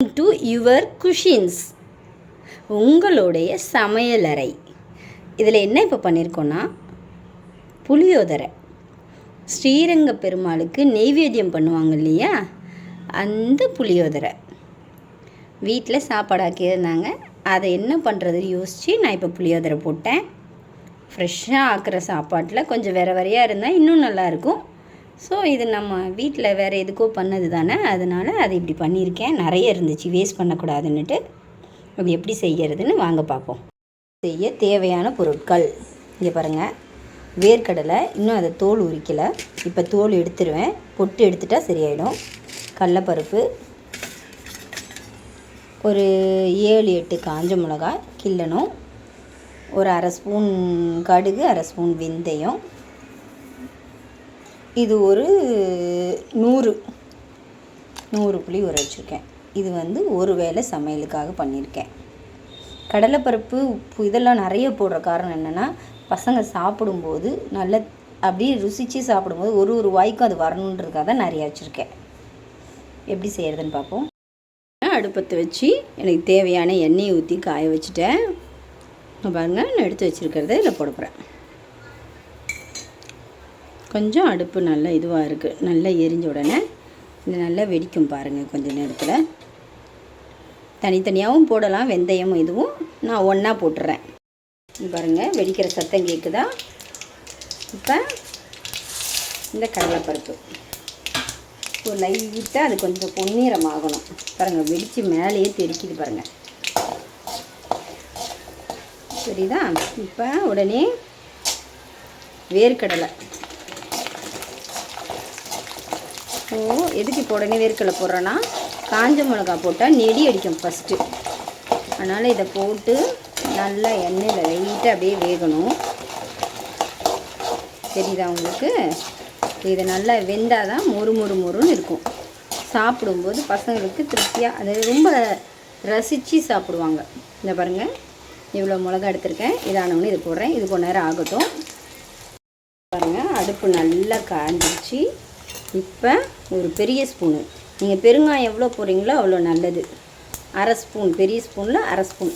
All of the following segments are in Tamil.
டு யுவர் குஷின்ஸ் உங்களுடைய சமையலறை. இதில் என்ன இப்போ பண்ணியிருக்கோன்னா புளியோதரை. ஸ்ரீரங்க பெருமாளுக்கு நெய்வேத்தியம் பண்ணுவாங்க இல்லையா? அந்த புளியோதரை. வீட்டில் சாப்பாடு ஆக்கியிருந்தாங்க. அதை என்ன பண்ணுறது யோசித்து நான் இப்போ புளியோதரை போட்டேன். ஃப்ரெஷ்ஷாக ஆக்கிற சாப்பாட்டில் கொஞ்சம் வேறு வரையாக இருந்தால் இன்னும் நல்லாயிருக்கும் ஸோ இது நம்ம வீட்டில் வேறு எதுக்கோ பண்ணது தானே அதனால் அது இப்படி பண்ணியிருக்கேன். நிறைய இருந்துச்சு வேஸ்ட் பண்ணக்கூடாதுன்னுட்டு. அது எப்படி செய்கிறதுன்னு வாங்க பார்ப்போம். செய்ய தேவையான பொருட்கள். இங்கே பாருங்கள் வேர்க்கடலை இன்னும் அதை தோல் உரிக்கலை. இப்போ தோல் எடுத்துருவேன். பொட்டு எடுத்துட்டா சரியாயிடும். கடலப்பருப்பு ஒரு ஏழு எட்டு காஞ்ச மிளகாய் கிள்ளணும். ஒரு அரை ஸ்பூன் கடுகு அரை ஸ்பூன் வெந்தயம். இது ஒரு நூறு நூறு புளி ஊற வச்சுருக்கேன். இது வந்து ஒரு வேளை சமையலுக்காக பண்ணியிருக்கேன் கடலைப்பருப்பு உப்பு இதெல்லாம் நிறைய போடுற காரணம் என்னென்னா பசங்க சாப்பிடும்போது நல்ல அப்படியே ருசித்து சாப்பிடும்போது ஒரு ஒரு வாய்க்கும் அது வரணுன்றதுக்காக தான் நிறையா வச்சுருக்கேன். எப்படி செய்கிறதுன்னு பார்ப்போம். அடுப்பத்தை வச்சு எனக்கு தேவையான எண்ணெயை ஊற்றி காய வச்சுட்டேன். பாருங்கள் நான் எடுத்து வச்சுருக்கிறத இதில் போட போகிறேன் கொஞ்சம் அடுப்பு நல்லா இதுவாக இருக்குது நல்லா எரிஞ்ச உடனே இது நல்லா வெடிக்கும் பாருங்கள் கொஞ்சம் நேரத்தில். தனித்தனியாகவும் போடலாம் வெந்தயமும் இதுவும். நான் ஒன்றா போட்டுறேன். பாருங்கள் வெடிக்கிற சத்தம் கேட்குதா இப்போ இந்த கடலைப்பருப்பு. இப்போ லைட்டாக அது கொஞ்சம் பொன்னிறம் பாருங்கள் வெடித்து மேலேயே தெரிக்குது பாருங்கள் சரிதா? இப்போ உடனே வேர்க்கடலை. ஓ எதுக்கு இப்போ உடனே வேர்க்கடலை போடுறேன்னா காஞ்ச மிளகா போட்டால் நெடி அடிக்கும் ஃபஸ்ட்டு அதனால் இதை போட்டு நல்லா எண்ணெயில் லைட்டாக அப்படியே வேகணும். தெரியுதா உங்களுக்கு? இதை நல்லா வெந்தால் தான் மொறு மொறு மொறுன்னு இருக்கும். சாப்பிடும்போது பசங்களுக்கு திருப்தியாக அது ரொம்ப ரசித்து சாப்பிடுவாங்க. இந்த பாருங்கள் இவ்வளோ மிளகா எடுத்திருக்கேன். இதானவொன்னு இது போடுறேன். இது கொஞ்ச நேரம் ஆகட்டும். பாருங்கள் அடுப்பு நல்லா காஞ்சிச்சு இப்போ ஒரு பெரிய ஸ்பூனு. நீங்கள் பெருங்காயம் எவ்வளோ போடுறீங்களோ அவ்வளோ நல்லது. அரை ஸ்பூன் பெரிய ஸ்பூனில் அரை ஸ்பூன்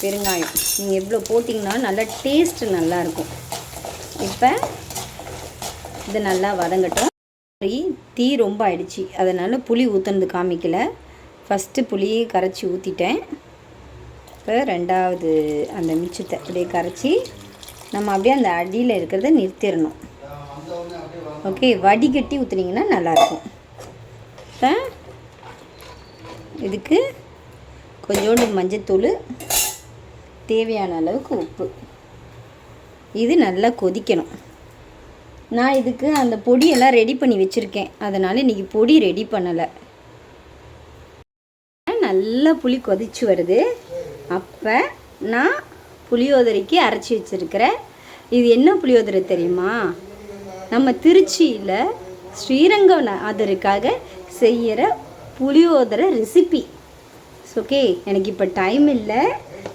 பெருங்காயம். நீங்கள் எவ்வளோ போட்டிங்கன்னா நல்லா டேஸ்ட்டு நல்லாயிருக்கும். இப்போ இது நல்லா வதங்கட்டும். சரி தீ ரொம்ப ஆயிடுச்சு. அதனால் புளி ஊற்றுனது காமிக்கல. ஃபஸ்ட்டு புளியை கரைச்சி ஊற்றிட்டேன் இப்போ ரெண்டாவது அந்த மிச்சத்தை அப்படியே கரைச்சி நம்ம அப்படியே அந்த அடியில் இருக்கிறத நிறுத்திடணும். ஓகே வடிகட்டி ஊற்றுனீங்கன்னா நல்லாயிருக்கும். இப்போ இதுக்கு கொஞ்சோண்டு மஞ்சத்தூள் தேவையான அளவுக்கு உப்பு. இது நல்லா கொதிக்கணும். நான் இதுக்கு அந்த பொடியெல்லாம் ரெடி பண்ணி வச்சுருக்கேன். அதனால் இன்றைக்கி பொடி ரெடி பண்ணலை. நல்லா புளி கொதிச்சு வருது. அப்போ நான் புளியோதரைக்கு அரைச்சி வச்சுருக்கிறேன். இது என்ன புளியோதரை தெரியுமா? நம்ம திருச்சியில் ஸ்ரீரங்கநாதருக்காக செய்கிற புளியோதரை ரெசிபி ஓகே எனக்கு இப்போ டைம் இல்லை.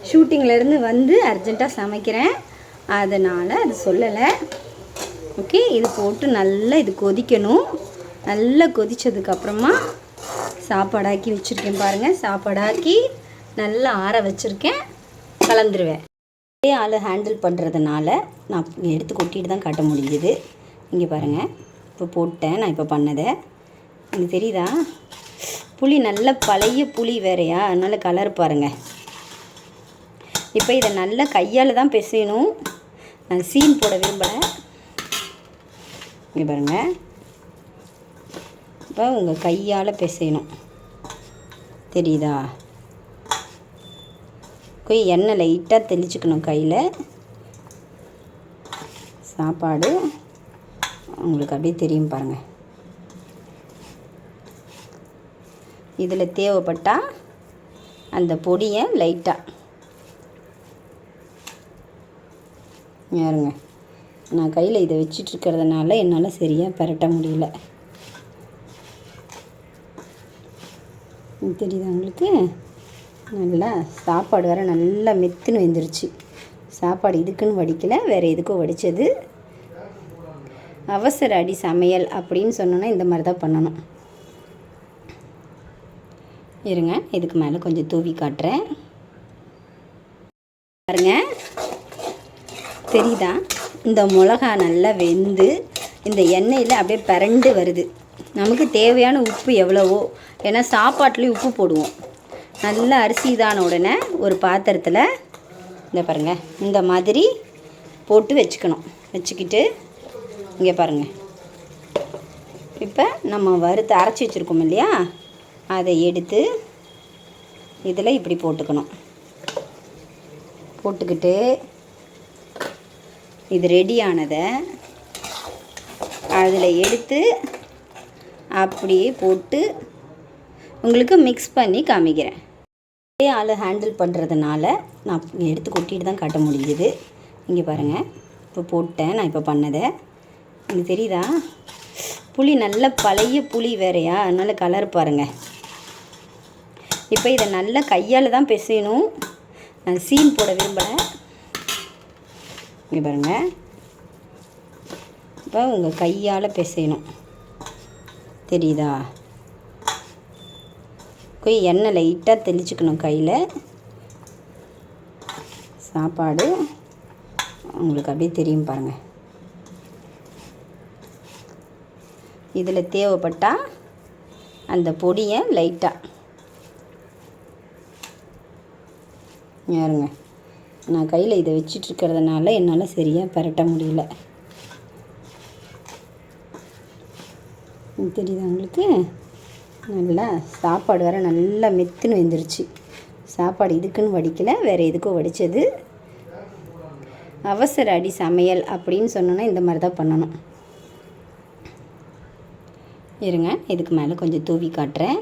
ஷூட்டிங்லேருந்து வந்து அர்ஜெண்ட்டாக சமைக்கிறேன். அதனால் அது சொல்லலை. ஓகே இது போட்டு நல்லா இது கொதிக்கணும். நல்லா கொதித்ததுக்கப்புறமா சாப்பாடாக்கி வச்சுருக்கேன் பாருங்கள் சாப்பாடாக்கி நல்லா ஆற வச்சுருக்கேன். கலந்துருவேன். ஒரே ஆள் ஹேண்டில் பண்ணுறதுனால நான் எடுத்து கொட்டிட்டு தான் காட்ட முடிஞ்சுது இங்கே பாருங்கள் இப்போ போட்டேன் நான் இப்போ பண்ணதை. எனக்கு தெரியுதா? புளி நல்ல பழைய புளி வேறையா? அதனால் கலர் பாருங்கள் இப்போ இதை நல்லா கையால் தான் பிசையணும். நான் சீன் போட விரும்பலை. இங்கே பாருங்கள் இப்போ உங்கள் கையால் பிசையணும். தெரியுதா? போய் எண்ணெய் லைட்டாக தெளிச்சுக்கணும் கையில். சாப்பாடு. உங்களுக்கு அப்படியே தெரியும் பாருங்கள் இதில் தேவைப்பட்டால் அந்த பொடியை லைட்டாக யாருங்க? நான் கையில் இதை வச்சிட்ருக்கிறதுனால என்னால் சரியாக பரட்ட முடியல. தெரியுதா உங்களுக்கு? நல்லா சாப்பாடு வேறு நல்லா மெத்துன்னு வெந்துருச்சு. சாப்பாடு இதுக்குன்னு வடிக்கலை வேறு எதுக்கோ வடித்தது அவசர அடி சமையல் அப்படின்னு சொன்னோன்னா இந்த மாதிரி தான் பண்ணணும். இருங்க இதுக்கு மேலே கொஞ்சம் தூவி காட்டுறேன். பாருங்க தெரியுதா? இந்த மிளகா நல்லா வெந்து இந்த எண்ணெயில் அப்படியே பிரண்டு வருது. நமக்கு தேவையான உப்பு எவ்வளவோ ஏன்னா சாப்பாட்லேயும் உப்பு போடுவோம். நல்லா அரிசி இதான உடனே ஒரு பாத்திரத்தில் இந்த பாருங்கள் இந்த மாதிரி போட்டு வச்சுக்கணும். வச்சுக்கிட்டு இங்கே பாருங்கள் இப்போ நம்ம வறுத்து அரைச்சி வச்சுருக்கோம் இல்லையா? அதை எடுத்து இதில் இப்படி போட்டுக்கணும். போட்டுக்கிட்டு இது ரெடியானதை அதில் எடுத்து அப்படியே போட்டு உங்களுக்கு மிக்ஸ் பண்ணி காமிக்கிறேன். ஒரே ஆள் ஹேண்டில் பண்ணுறதுனால நான் எடுத்து கொட்டிட்டு தான் காட்ட முடியுது. இங்கே பாருங்கள் இப்போ போட்டேன் நான் இப்போ பண்ணதை. உங்களுக்கு தெரியுதா? புளி நல்ல பழைய புளி வேறையா? அதனால் கலர் பாருங்கள் இப்போ இதை நல்லா கையால் தான் பிசையணும். நான் சீன் போட விரும்பலை. இங்கே பாருங்கள் இப்போ உங்கள் கையால் பிசையணும். தெரியுதா? போய் எண்ணெய் லைட்டாக தெளிச்சுக்கணும் கையில். சாப்பாடு. உங்களுக்கு அப்படியே தெரியும் பாருங்கள் இதில் தேவைப்பட்டால் அந்த பொடியை லைட்டாக யாருங்க நான் கையில் இதை வச்சிட்ருக்கிறதுனால என்னால் சரியாக பரட்ட முடியல. தெரியுது தெரியுதா உங்களுக்கு? நல்லா சாப்பாடு வேறு நல்லா மெத்துன்னு வெந்துருச்சு. சாப்பாடு இதுக்குன்னு வடிக்கலை வேறு எதுக்கும் வடித்தது அவசர அடி சமையல் அப்படின்னு சொன்னோன்னா இந்த மாதிரி தான் பண்ணணும். இருங்க இதுக்கு மேலே கொஞ்சம் தூவி காட்டுறேன்.